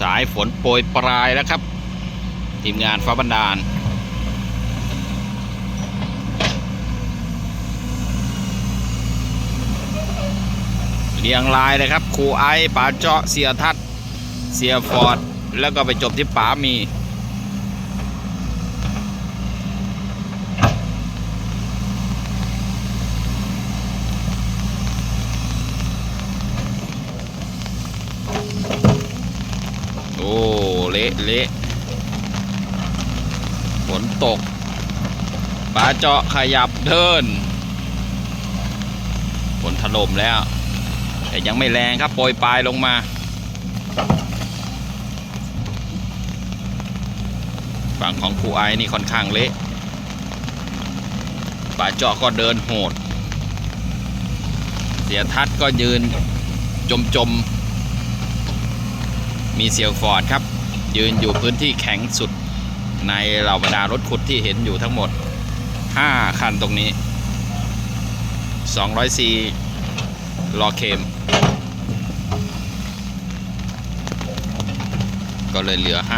สายฝนโปรยปลายแล้วครับ ทีมงานฟ้าบันดาล เรียงรายเลยครับครูไอป๋าเจาะเสียทัดเสียฟอร์ด แล้วก็ไปจบที่ป๋ามี โอ้เละเละฝนตกป๋าเจาะขยับเดินฝนถล่มแล้ว แต่ยังไม่แรงครับโปรยปลายลงมาฝั่งของครูไอ้นี่ค่อนข้างเละป่าเจาะก็เดินโหด เสียทัศน์ก็ยืนจมจมๆมีเซียวฟอร์ดครับ ยืนอยู่พื้นที่แข็งสุดในเหล่าบรรดารถขุดที่เห็นอยู่ทั้งหมด 5 คันตรงนี้204รอเคม ก็เลยเหลือ 5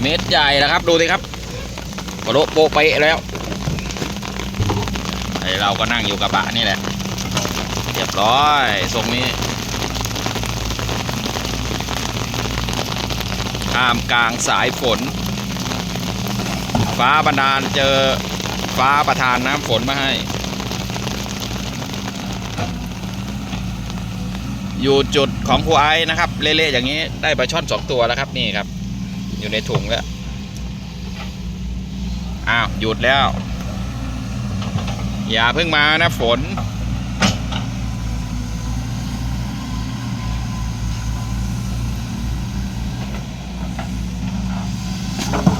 เม็ดใหญ่แล้วครับ ดูสิครับโปโลโปไปแล้วไอเราก็นั่งอยู่กระบะนี่แหละ เรียบร้อยทรงนี้ ท่ามกลางสายฝน ฟ้าบันดาลเจอฟ้าประทานน้ำฝนมาให้ อยู่จุดของครูไอซ์นะครับ เละๆอย่างนี้ได้ปลาช่อนสองตัวแล้วครับนี่ครับ อยู่ในถุงแล้วอ้าวหยุดแล้ว อย่าเพิ่งมานะฝน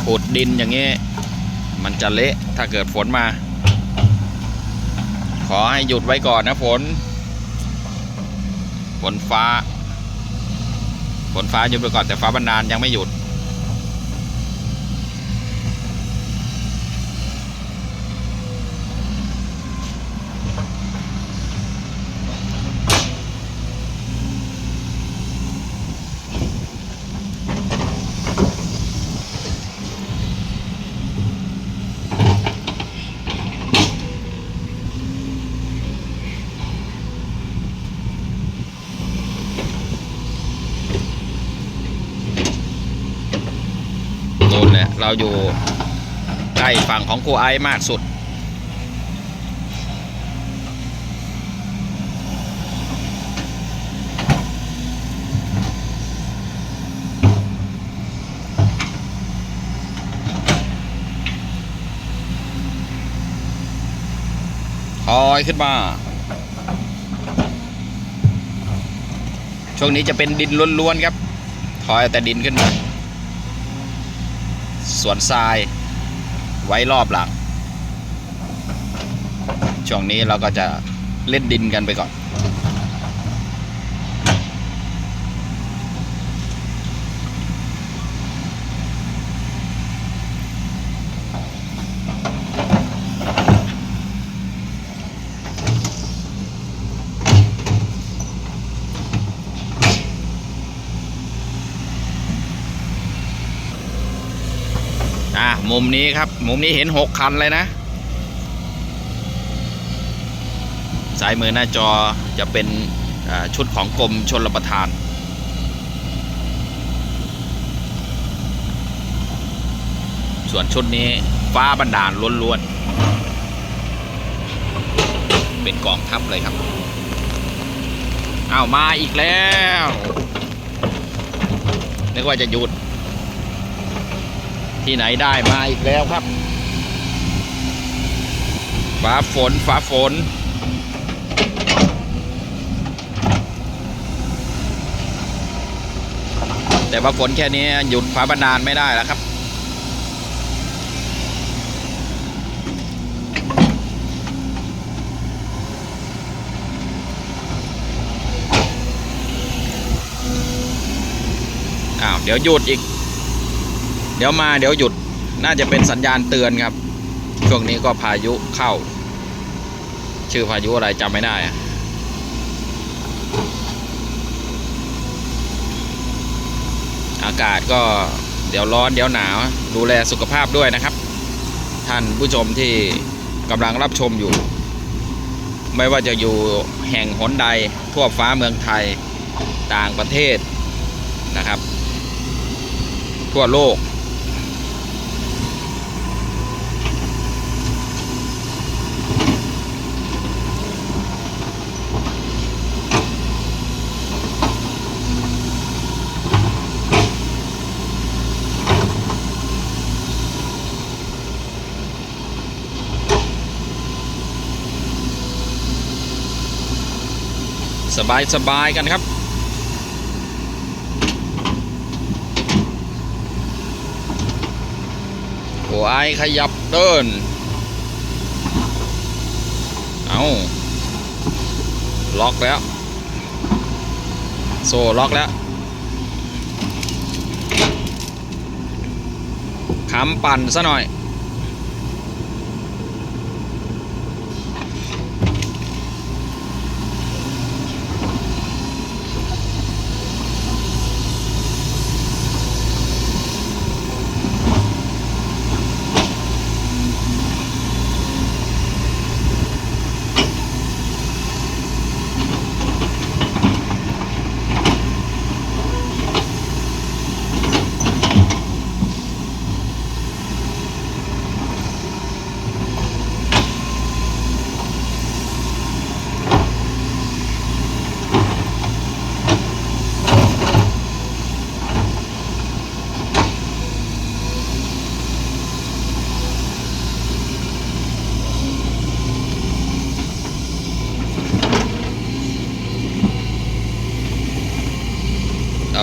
ขุดดินอย่างนี้มันจะเละถ้าเกิดฝนมา ขอให้หยุดไว้ก่อนนะฝน ฝนฟ้า ฝนฟ้าหยุดไปก่อนแต่ฟ้าบันดาลยังไม่หยุด เราอยู่ใกล้ฝั่งของครูไอซ์มากสุดถอยขึ้นมา ช่วงนี้จะเป็นดินล้วนๆครับ ถอยแต่ดินขึ้นมา วนทรายไว้รอบหลัง ช่วงนี้เราก็จะเล่นดินกันไปก่อน มุมนี้ครับ มุมนี้เห็นหกคันเลยนะสายมือหน้าจอจะเป็นชุดของกรมชนรประทาน ส่วนชุดนี้ฟ้าบันดาลล้วนๆ เป็นกองทัพเลยครับ เอ้ามาอีกแล้ว นึกว่าจะหยุด ที่ไหนได้มาอีกแล้วครับฟ้าฝนฟ้าฝน แต่ว่าฝนแค่นี้หยุดฟ้าบันดาลไม่ได้แล้วครับอ้าวเดี๋ยวหยุดอีก เดี๋ยวมาเดี๋ยวหยุดน่าจะเป็นสัญญาณเตือนครับ ช่วงนี้ก็พายุเข้า ชื่อพายุอะไรจำไม่ได้อะอากาศก็เดี๋ยวร้อนเดี๋ยวหนาว ดูแลสุขภาพด้วยนะครับ ท่านผู้ชมที่กำลังรับชมอยู่ ไม่ว่าจะอยู่แห่งหนใดทั่วฟ้าเมืองไทยต่างประเทศนะครับ ทั่วโลก สบายสบายกันครับหัวไอขยับเดิน เอาล็อกแล้ว โซ่ล็อกแล้วขำปั่นซะหน่อย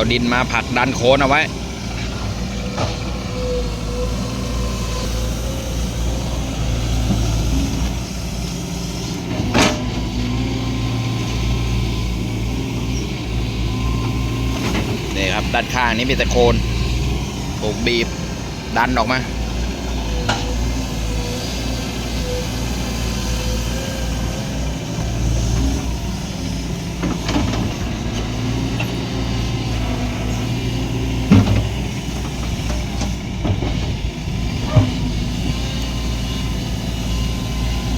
เอาดินมาผักดันโคนเอาไว้ นี่ครับ ด้านข้างนี้มีแต่โคนถูกบีบ ดันออกมา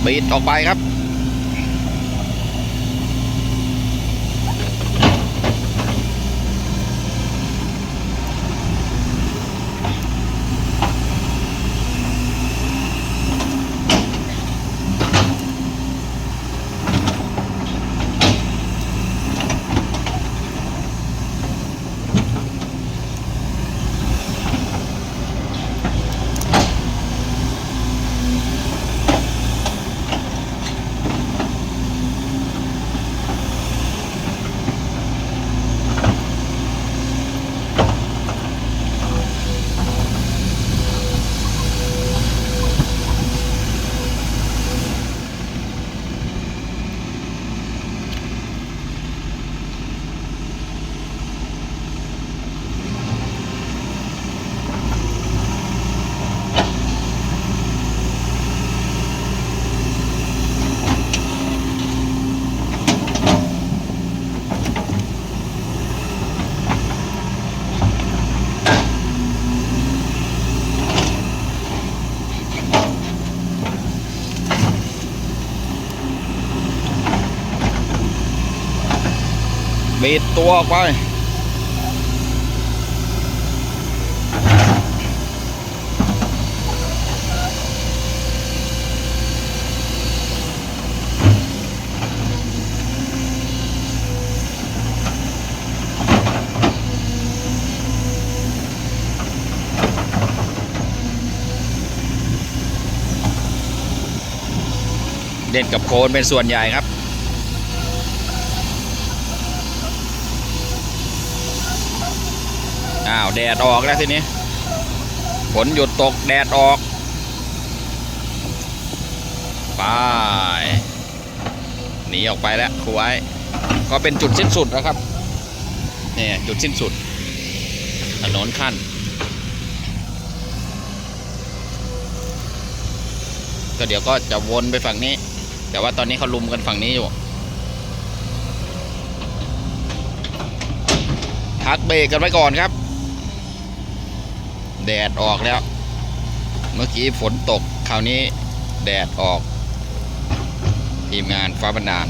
ปีดออกไปครับ บีดตัวออกไปเด่นกับโคนเป็นส่วนใหญ่ครับ อ้าวแดดออกแล้วทีนี้ฝนหยุดตกแดดออกไปหนีออกไปแล้วครูไว้ก็เป็นจุดสิ้นสุดนะครับนี่จุดสิ้นสุด ถนนขั้น ก็เดี๋ยวก็จะวนไปฝั่งนี้ แต่ว่าตอนนี้เขาลุมกันฝั่งนี้อยู่พักเบรกกันไว้ก่อนครับ แดดออกแล้ว เมื่อกี้ฝนตก คราวนี้แดดออก ทีมงานฟ้าบันดาล